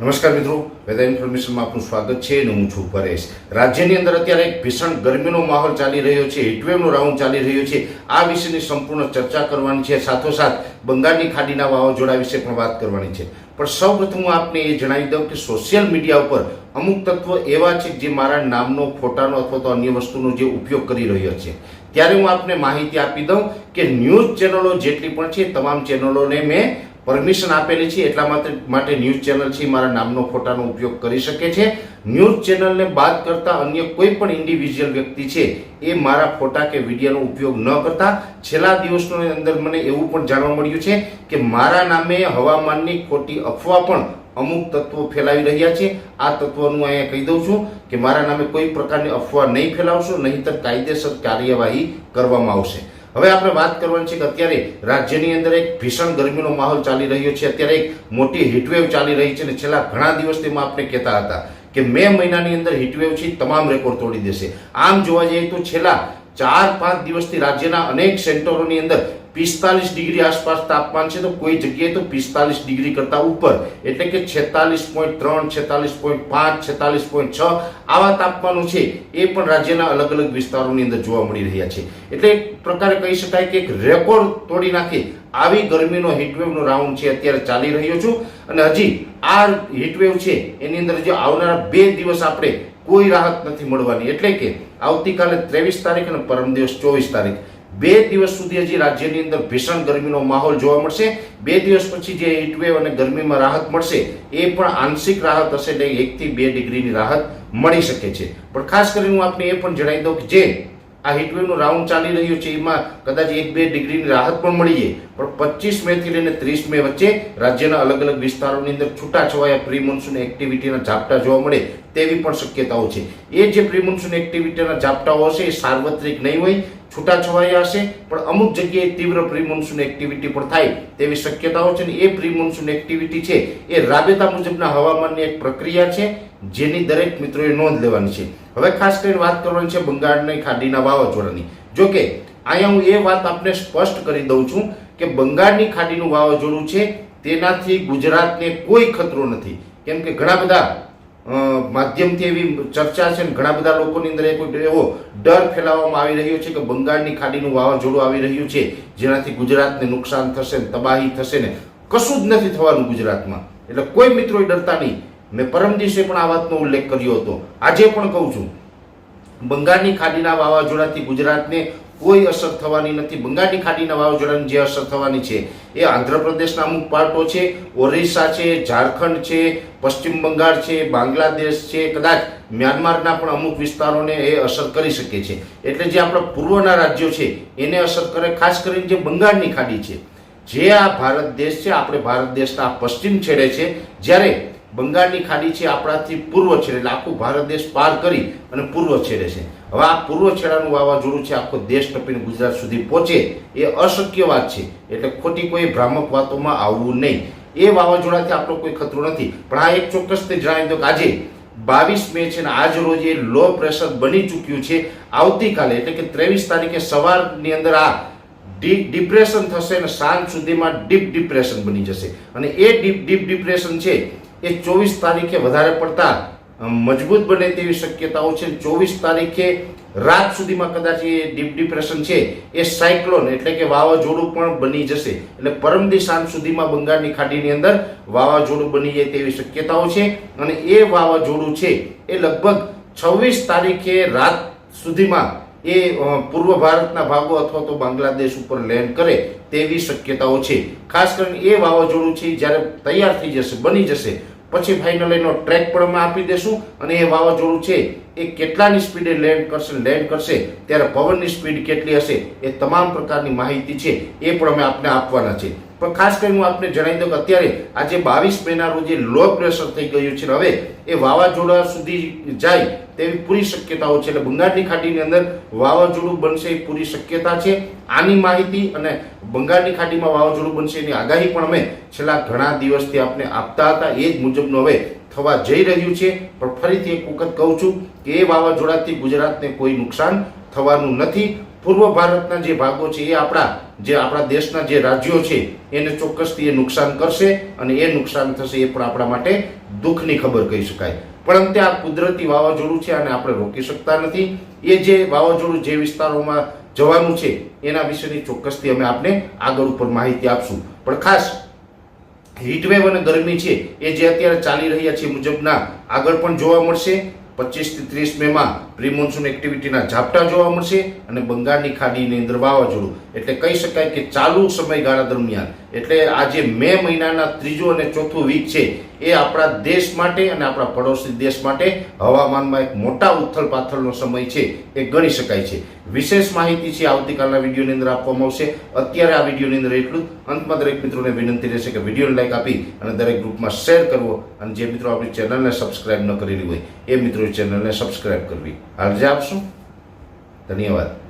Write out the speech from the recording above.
નમસ્કાર મિત્રો, વેધર ઇન્ફોર્મેશનમાં આપનું સ્વાગત છે અને હું છું પરેશ. રાજ્યની અંદર અત્યારે એક ભીષણ ગરમીનો માહોલ ચાલી રહ્યો છે, હીટવેવનો રાઉન્ડ ચાલી રહ્યો છે. આ વિશેની સંપૂર્ણ ચર્ચા કરવાની છે. સાથોસાથ, બંગાળની ખાડીના વાવાઝોડા વિશે પણ વાત કરવાની છે. પણ સૌપ્રથમ હું આપને એ જણાવી દઉં કે સોશિયલ મીડિયા ઉપર અમુક તત્વો એવા છે જે મારા નામનો, ફોટાનો અથવા તો અન્ય વસ્તુનો જે ઉપયોગ કરી રહ્યો છે. ત્યારે હું આપને માહિતી આપી દઉં કે ન્યૂઝ ચેનલો જેટલી પણ છે, તમામ ચેનલોને મેં પરમિશન આપેલી છે એટલા માટે ન્યૂઝ ચેનલ છે, મારા નામનો ફોટાનો ઉપયોગ કરી શકે છે. ન્યૂઝ ચેનલને બાદ કરતા અન્ય કોઈ પણ ઇન્ડિવિજ્યુઅલ વ્યક્તિ છે, એ મારા ફોટા કે વિડીયોનો ઉપયોગ ન કરતા. છેલ્લા દિવસનો અંદર મને એવું પણ જાણવા મળ્યું છે કે મારા નામે હવામાનની ખોટી અફવા પણ અમુક તત્વો ફેલાવી રહ્યા છે. આ તત્વોનું અહીંયા કહી દઉં છું કે મારા નામે કોઈ પ્રકારની અફવા નહીં ફેલાવશો, નહીંતર કાયદેસર કાર્યવાહી કરવામાં આવશે. હવે આપણે વાત કરવાની છે કે અત્યારે રાજ્યની અંદર એક ભીષણ ગરમીનો માહોલ ચાલી રહ્યો છે. અત્યારે એક મોટી હીટવેવ ચાલી રહી છે અને છેલ્લા ઘણા દિવસથી આપણે કહેતા હતા કે મે મહિનાની અંદર હીટવેવ છે તમામ રેકોર્ડ તોડી દેશે. આમ જોવા જઈએ તો છેલ્લા ચાર પાંચ દિવસથી રાજ્યના અનેક સેન્ટરોની અંદર પિસ્તાલીસ ડિગ્રી આસપાસ તાપમાન છે, તો કોઈ જગ્યાએ તો પિસ્તાલીસ ડિગ્રી કરતા ઉપર. એટલે કે છેતાલીસ પોઈન્ટ ત્રણ, છેતાલીસ પોઈન્ટ પાંચ, છેતાલીસ પોઈન્ટ છ આવા તાપમાનો છે, એ પણ રાજ્યના અલગ અલગ વિસ્તારોની અંદર જોવા મળી રહ્યા છે. એટલે એક પ્રકારે કહી શકાય કે એક રેકોર્ડ તોડી નાખે આવી ગરમીનો હીટવેવનો રાઉન્ડ છે, અત્યારે ચાલી રહ્યો છું. અને હજી આ હીટવેવ છે, એની અંદર જે આવનારા બે દિવસ આપણે કોઈ રાહત નથી મળવાની. એટલે કે આવતીકાલે ત્રેવીસ તારીખ અને પરમ દિવસ ચોવીસ તારીખ. બે દિવસ સુધી હજી રાજ્યની અંદર ભીષણ ગરમીનો માહોલ જોવા મળશે. બે દિવસ પછી જે હીટવેવ અને ગરમીમાં રાહત મળશે, એ પણ આંશિક રાહત હશે એટલે એકથી બે ડિગ્રીની રાહત મળી શકે છે. પણ ખાસ કરીને હું આપને એ પણ જણાવી દઉં કે જે આ હીટવેવનો રાઉન્ડ ચાલી રહ્યો છે, એમાં કદાચ એક બે ડિગ્રીની રાહત પણ મળી જાય પણ પચીસ મેથી લઈને ત્રીસ મે વચ્ચે રાજ્યના અલગ અલગ વિસ્તારોની અંદર છૂટાછવાયા પ્રી મોન્સૂન એક્ટિવિટીના ઝાપટા જોવા મળે તેવી પણ શક્યતાઓ છે. એ જે પ્રી મોન્સૂન એક્ટિવિટીના ઝાપટાઓ હશે, એ સાર્વત્રિક નહીં હોય છૂટાછવાયા હશે, પણ અમુક જગ્યાએ તીવ્ર પ્રી એક્ટિવિટી પણ થાય તેવી શક્યતાઓ છે ને એ પ્રી મોન્સૂન એક્ટિવિટી છે એ રાબેતા મુજબના હવામાનની એક પ્રક્રિયા છે, જેની દરેક મિત્રોએ નોંધ લેવાની છે. હવે ખાસ કરીને વાત કરવાની છે બંગાળની ખાડીના વાવાઝોડાની. જો કે, અહીંયા હું એ વાત આપને સ્પષ્ટ કરી દઉં છું કે બંગાળની ખાડીનું વાવાઝોડું છે, તેનાથી ગુજરાતને કોઈ ખતરો નથી. કેમ કે ઘણા બધા માધ્યમથી એવી ચર્ચા છે ને ઘણા બધા લોકોની અંદર એક એવો ડર ફેલાવવામાં આવી રહ્યો છે કે બંગાળની ખાડીનું વાવાઝોડું આવી રહ્યું છે, જેનાથી ગુજરાતને નુકસાન થશે ને તબાહી થશે ને કશું જ નથી થવાનું ગુજરાતમાં. એટલે કોઈ મિત્રોએ ડરતા નહીં. મેં પરમ દિવસે પણ આ વાતનો ઉલ્લેખ કર્યો હતો. આજે પણ કહું છું, બંગાળની ખાડીના વાવાઝોડાથી ગુજરાતને કોઈ અસર થવાની નથી. બંગાળની ખાડીના વાવાઝોડાની જે અસર થવાની છે એ આંધ્રપ્રદેશના અમુક પાર્ટો છે. ઓરિસ્સા છે, ઝારખંડ છે, પશ્ચિમ બંગાળ છે, બાંગ્લાદેશ છે, કદાચ મ્યાનમારના પણ અમુક વિસ્તારોને એ અસર કરી શકે છે. એટલે જે આપણા પૂર્વના રાજ્યો છે એને અસર કરે, ખાસ કરીને જે બંગાળની ખાડી છે. જે આ ભારત દેશ છે, આપણે ભારત દેશના પશ્ચિમ છેડે છે, જ્યારે બંગાળની ખાડી છે, આપણાથી પૂર્વ છેડે, એટલે આખું ભારત દેશ પાર કરી અને પૂર્વ છેડે છે. હવે આ પૂર્વ છેડાનું વાવાઝોડું છે, આખો દેશ ટપીને ગુજરાત સુધી પહોંચે, એ અશક્ય વાત છે. એટલે ખોટી કોઈ ભ્રામક વાતોમાં આવવું નહીં. એ વાવાઝોડાથી આપણો કોઈ ખતરો નથી. પણ આ એક ચોક્કસથી જણાવી દો કે આજે બાવીસ મે છે ને આજ રોજ એ લો પ્રેશર બની ચૂક્યું છે. આવતીકાલે, એટલે કે ત્રેવીસ તારીખે સવારની અંદર આ ડીપ ડિપ્રેશન થશે અને સાંજ સુધીમાં ડીપ ડિપ્રેશન બની જશે. અને એ ડીપ ડીપ ડિપ્રેશન છે એ ચોવીસ તારીખે વધારે પડતા મજબૂત બને તેવી શક્યતાઓ છે. ચોવીસ તારીખે રાત સુધીમાં કદાચ એ ડીપ ડિપ્રેશન છે, એ સાયક્લોન એટલે કે વાવાઝોડું પણ બની જશે. એટલે પરમદી સાંજ સુધીમાં બંગાળની ખાડીની અંદર વાવાઝોડું બની જાય તેવી શક્યતાઓ છે. અને એ વાવાઝોડું છે, એ લગભગ છવ્વીસ તારીખે રાત સુધીમાં એ પૂર્વ ભારતના ભાગો અથવા તો બાંગ્લાદેશ ઉપર લેન્ડ કરે તેવી શક્યતાઓ છે. ખાસ કરીને એ વાવાઝોડું છે જ્યારે તૈયાર થઈ જશે, બની જશે, પછી ફાઇનલ એનો ટ્રેક પણ અમે આપી દેશું અને એ વાવાઝોડું છે, એ કેટલાની સ્પીડે લેન્ડ કરશે લેન્ડ કરશે, ત્યારે પવનની સ્પીડ કેટલી હશે, એ તમામ પ્રકારની માહિતી છે, એ પણ અમે આપને આપવાના છે. પણ ખાસ કરીને હું આપને જણાવી દઉં કે અત્યારે આજે બાવીસ મેના રોજ લો પ્રેશર થઈ ગયું છે. હવે એ વાવાઝોડા સુધી જાય તેવી પૂરી શક્યતાઓ છે. એટલે બંગાળની ખાડીની અંદર વાવાઝોડું બનશે એ પૂરી શક્યતા છે. આની માહિતી અને બંગાળની ખાડીમાં વાવાઝોડું બનશે એની આગાહી પણ અમે છેલ્લા ઘણા દિવસથી આપને આપતા હતા. એ જ મુજબનું હવે થવા જઈ રહ્યું છે. પણ ફરીથી એક વખત કહું છું કે એ વાવાઝોડાથી ગુજરાતને કોઈ નુકસાન થવાનું નથી. પૂર્વ ભારતના જે ભાગો છે એ આપણા જે આપણા દેશના જે રાજ્યો છે, એને ચોક્કસથી એ નુકસાન કરશે અને એ નુકસાન થશે એ પણ આપણા માટે દુઃખની ખબર કહી શકાય. પણ અંતે આ કુદરતી વાવાઝોડું છે અને આપણે રોકી શકતા નથી. એ જે વાવાઝોડું જે વિસ્તારોમાં જવાનું છે, એના વિશેની ચોક્કસથી અમે આપને આગળ ઉપર માહિતી આપશું. પણ ખાસ, હીટવેવ અને ગરમી છે, એ જે અત્યારે ચાલી રહ્યા છે મુજબના આગળ પણ જોવા મળશે. પચીસથી ત્રીસ મેમાં પ્રી મોન્સૂન એક્ટિવિટીના ઝાપટા જોવા મળશે અને બંગાળની ખાડીની અંદર વાવાઝોડું. એટલે કહી શકાય કે ચાલુ સમયગાળા દરમિયાન, એટલે આ જે મે મહિનાના ત્રીજો અને ચોથું વીક છે, એ આપણા દેશ માટે અને આપણા પડોશી દેશ માટે હવામાનમાં એક મોટા ઉથલ પાથલનો સમય છે, એ ગણી શકાય છે. વિશેષ માહિતી છે, આવતીકાલના વિડીયોની અંદર આપવામાં આવશે. અત્યારે આ વિડીયોની અંદર એટલું. અંતમાં દરેક મિત્રોને વિનંતી રહેશે કે વિડીયોને લાઈક આપી અને દરેક ગ્રુપમાં શેર કરવો. અને જે મિત્રો આપણી ચેનલને સબસ્ક્રાઇબ ન કરેલી હોય, એ મિત્રો ચેનલને સબસ્ક્રાઇબ કરવી. હાલ જે આપશું? ધન્યવાદ.